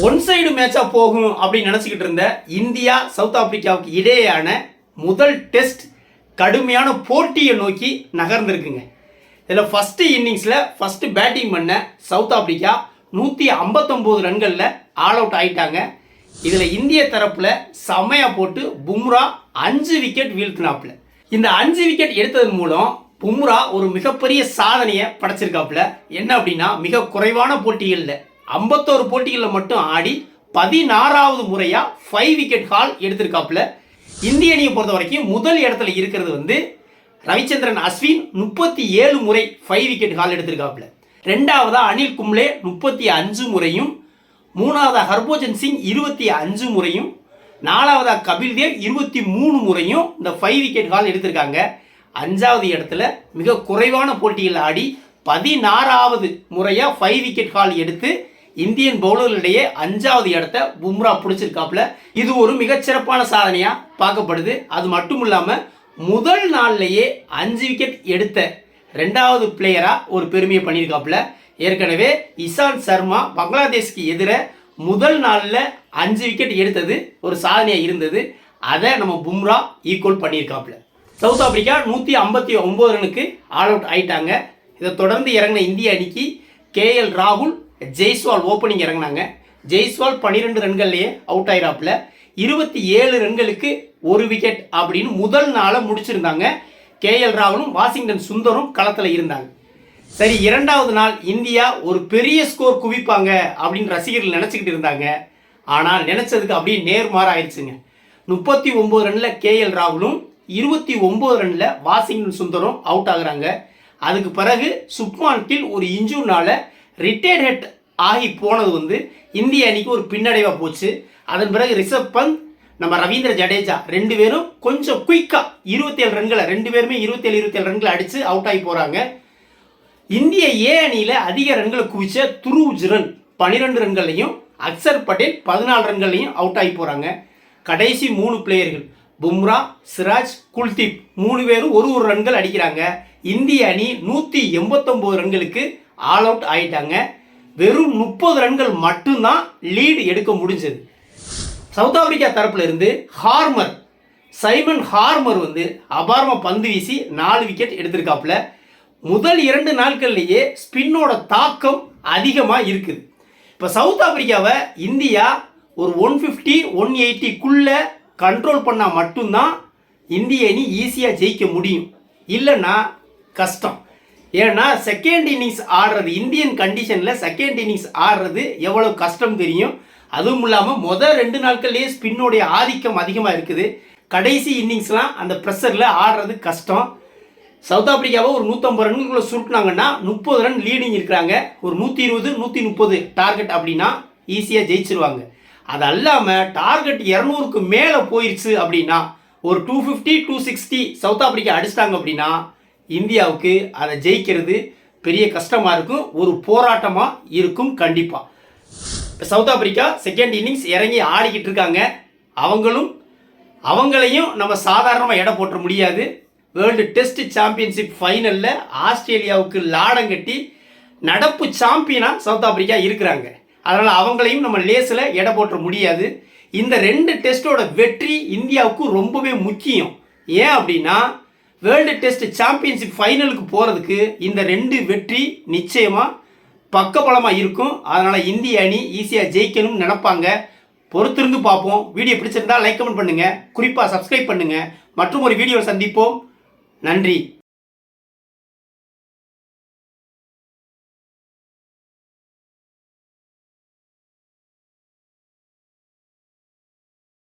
One side மேட்சாக போகும் அப்படின்னு நினச்சிக்கிட்டு இருந்த இந்தியா சவுத் ஆப்பிரிக்காவுக்கு இடையேயான முதல் டெஸ்ட் கடுமையான போட்டியை நோக்கி நகர்ந்துருக்குங்க. இதில் ஃபஸ்ட்டு இன்னிங்ஸில் ஃபஸ்ட்டு பேட்டிங் பண்ண சவுத் ஆப்பிரிக்கா நூற்றி ஐம்பத்தொம்போது ரன்களில் ஆல் அவுட் ஆகிட்டாங்க இதில் இந்திய தரப்பில் செமையாக போட்டு பும்ரா அஞ்சு விக்கெட் வீழ்த்தினாப்புல. இந்த அஞ்சு விக்கெட் எடுத்ததன் மூலம் பும்ரா ஒரு மிகப்பெரிய சாதனையை படைச்சிருக்காப்புல. என்ன அப்படின்னா மிக குறைவான போட்டிகளில் ஐம்பத்தோரு போட்டிகளில் மட்டும் ஆடி பதினாறாவது முறையாக ஃபைவ் விக்கெட் ஹால் எடுத்திருக்காப்புல. இந்திய அணியை பொறுத்த வரைக்கும் முதல் இடத்துல இருக்கிறது வந்து ரவிச்சந்திரன் அஸ்வின் முப்பத்தி ஏழு முறை ஃபைவ் விக்கெட் ஹால் எடுத்திருக்காப்புல. ரெண்டாவதாக அனில் கும்ளே முப்பத்தி அஞ்சு முறையும் மூணாவதாக ஹர்போஜன் சிங் இருபத்தி அஞ்சு முறையும் நாலாவதா கபில் தேவ் இருபத்தி மூணு முறையும் இந்த ஃபைவ் விக்கெட் ஹால் எடுத்திருக்காங்க. அஞ்சாவது இடத்துல மிக குறைவான போட்டியில் ஆடி பதினாறாவது முறையாக ஃபைவ் விக்கெட் ஹால் எடுத்து இந்தியன் பவுலர்களிடையே அஞ்சாவது இடத்த பும்ரா பிடிச்சிருக்காப்புல. இது ஒரு மிகச்சிறப்பான சாதனையாக பார்க்கப்படுது. அது மட்டும் இல்லாமல் முதல் நாள்லேயே அஞ்சு விக்கெட் எடுத்த ரெண்டாவது பிளேயராக ஒரு பெருமையை பண்ணியிருக்காப்புல. ஏற்கனவே இசான் சர்மா பங்களாதேஷ்க்கு எதிர முதல் நாளில் அஞ்சு விக்கெட் எடுத்தது ஒரு சாதனையாக இருந்தது. அதை நம்ம பும்ரா ஈக்குவல் பண்ணியிருக்காப்புல. சவுத் ஆப்பிரிக்கா நூற்றி ஐம்பத்தி ஒம்பது ரனுக்கு ஆல் அவுட் ஆயிட்டாங்க. இதை தொடர்ந்து இறங்கின இந்திய அணிக்கு கேஎல் ராகுல் ஜெய்ஸ்வால் ஓப்பனிங் இறங்கினாங்க. ஜெய்ஸ்வால் பன்னிரெண்டு ரன்கள்லேயே அவுட் ஆயிராப்பில் இருபத்தி ஏழு ரன்களுக்கு ஒரு விக்கெட் அப்படின்னு முதல் நாளை முடிச்சிருந்தாங்க. கேஎல் ராகுலும் வாஷிங்டன் சுந்தரும் களத்தில் இருந்தாங்க. சரி இரண்டாவது நாள் இந்தியா ஒரு பெரிய ஸ்கோர் குவிப்பாங்க அப்படின்னு ரசிகர்கள் நினச்சிக்கிட்டு இருந்தாங்க. ஆனால் நினச்சதுக்கு அப்படியே நேர்மாற ஆயிடுச்சுங்க. முப்பத்தி ஒம்பது ரனில் கேஎல் ராகுலும் இருபத்தி ஒம்பது ரனில் வாஷிங்டன் சுந்தரும் அவுட் ஆகுறாங்க. அதுக்கு பிறகு சுப்மான் கில் ஒரு இன்ஜூர்னால ரிட்டையர்ட் ஹெட் ஆகி போனது வந்து இந்திய அணிக்கு ஒரு பின்னடைவாக போச்சு. அதன் பிறகு ரிஷப் பந்த் நம்ம ரவீந்திர ஜடேஜா ரெண்டு பேரும் கொஞ்சம் குயிக்காக இருபத்தேழு ரன்களை ரெண்டு பேருமே இருபத்தேழு இருபத்தேழு ரன்களை அடித்து அவுட் ஆகி போகிறாங்க இந்திய ஏ அணியில் அதிக ரன்களை குவிச்ச துருவ் ரன் பனிரெண்டு ரன்கள்லையும் அக்சர் பட்டேல் பதினாலு ரன்கள்லையும் அவுட் ஆகி போகிறாங்க கடைசி மூணு பிளேயர்கள் பும்ரா சிராஜ் குல்தீப் மூணு பேரும் ஒரு ஒரு ரன்கள் அடிக்கிறாங்க. இந்திய அணி நூற்றி எண்பத்தொம்போது ரன்களுக்கு ஆல் அவுட் ஆயிட்டாங்க. வெறும் முப்பது ரன்கள் மட்டும்தான் லீடு எடுக்க முடிஞ்சது. சவுத் ஆப்பிரிக்கா தரப்புல இருந்து ஹார்மர் சைமன் ஹார்மர் வந்து அபாரமாக பந்து வீசி நாலு விக்கெட் எடுத்திருக்காப்புல. முதல் இரண்டு நாட்கள்லேயே ஸ்பின்னோட தாக்கம் அதிகமாக இருக்குது. இப்போ சவுத் ஆப்பிரிக்காவை இந்தியா ஒரு ஒன் ஃபிஃப்டி ஒன் எயிட்டிக்குள்ளே கண்ட்ரோல் பண்ணால் மட்டும்தான் இந்திய அணி ஈஸியாக ஜெயிக்க முடியும். இல்லைன்னா கஷ்டம். ஏன்னா செகண்ட் இன்னிங்ஸ் ஆடுறது இந்தியன் கண்டிஷனில் செகண்ட் இன்னிங்ஸ் ஆடுறது எவ்வளோ கஷ்டம் தெரியும்? அதுவும் இல்லாமல் மொதல் ரெண்டு நாட்கள்லேயே ஸ்பின்னுடைய ஆதிக்கம் அதிகமாக இருக்குது. கடைசி இன்னிங்ஸ்லாம் அந்த ப்ரெஷரில் ஆடுறது கஷ்டம். சவுத் ஆப்பிரிக்காவை ஒரு நூற்றம்பது ரன்னுக்குள்ளே சுருட்டினாங்கன்னா முப்பது ரன் லீடிங் இருக்கிறாங்க. ஒரு நூற்றி இருபது நூற்றி முப்பது டார்கெட் அப்படின்னா ஈஸியாக ஜெயிச்சிருவாங்க. அது அல்லாமல் டார்கெட் இரநூறுக்கு மேலே போயிடுச்சு அப்படின்னா ஒரு two fifty two sixty South Africa அடிச்சிட்டாங்க அப்படின்னா இந்தியாவுக்கு அதை ஜெயிக்கிறது பெரிய கஷ்டமாக இருக்கும் ஒரு போராட்டமாக இருக்கும் கண்டிப்பாக இப்போ சவுத் ஆப்பிரிக்கா செகண்ட் இன்னிங்ஸ் இறங்கி ஆடிக்கிட்டு இருக்காங்க. அவங்களும் அவங்களையும் நம்ம சாதாரணமாக எடை போட்டுற முடியாது. வேர்ல்டு டெஸ்ட் சாம்பியன்ஷிப் ஃபைனலில் ஆஸ்திரேலியாவுக்கு லாடம் கட்டி நடப்பு சாம்பியனாக சவுத் ஆப்பிரிக்கா இருக்கிறாங்க. அதனால் அவங்களையும் நம்ம லேஸில் எடை போட்டுற முடியாது. இந்த ரெண்டு டெஸ்ட்டோட வெற்றி இந்தியாவுக்கு ரொம்பவே முக்கியம். ஏன் அப்படின்னா வேர்ல்டு டெஸ்ட் சாம்பியன்ஷிப் ஃபைனலுக்கு போகிறதுக்கு இந்த ரெண்டு வெற்றி நிச்சயமாக பக்கபலமாக இருக்கும். அதனால் இந்திய அணி ஈஸியாக ஜெயிக்கணும்னு நினப்பாங்க. பொறுத்திருந்து பார்ப்போம். வீடியோ பிடிச்சிருந்தா லைக் கமெண்ட் பண்ணுங்கள் குறிப்பாக சப்ஸ்கிரைப் பண்ணுங்கள் மற்றும் ஒரு வீடியோவில் சந்திப்போம். நன்றி.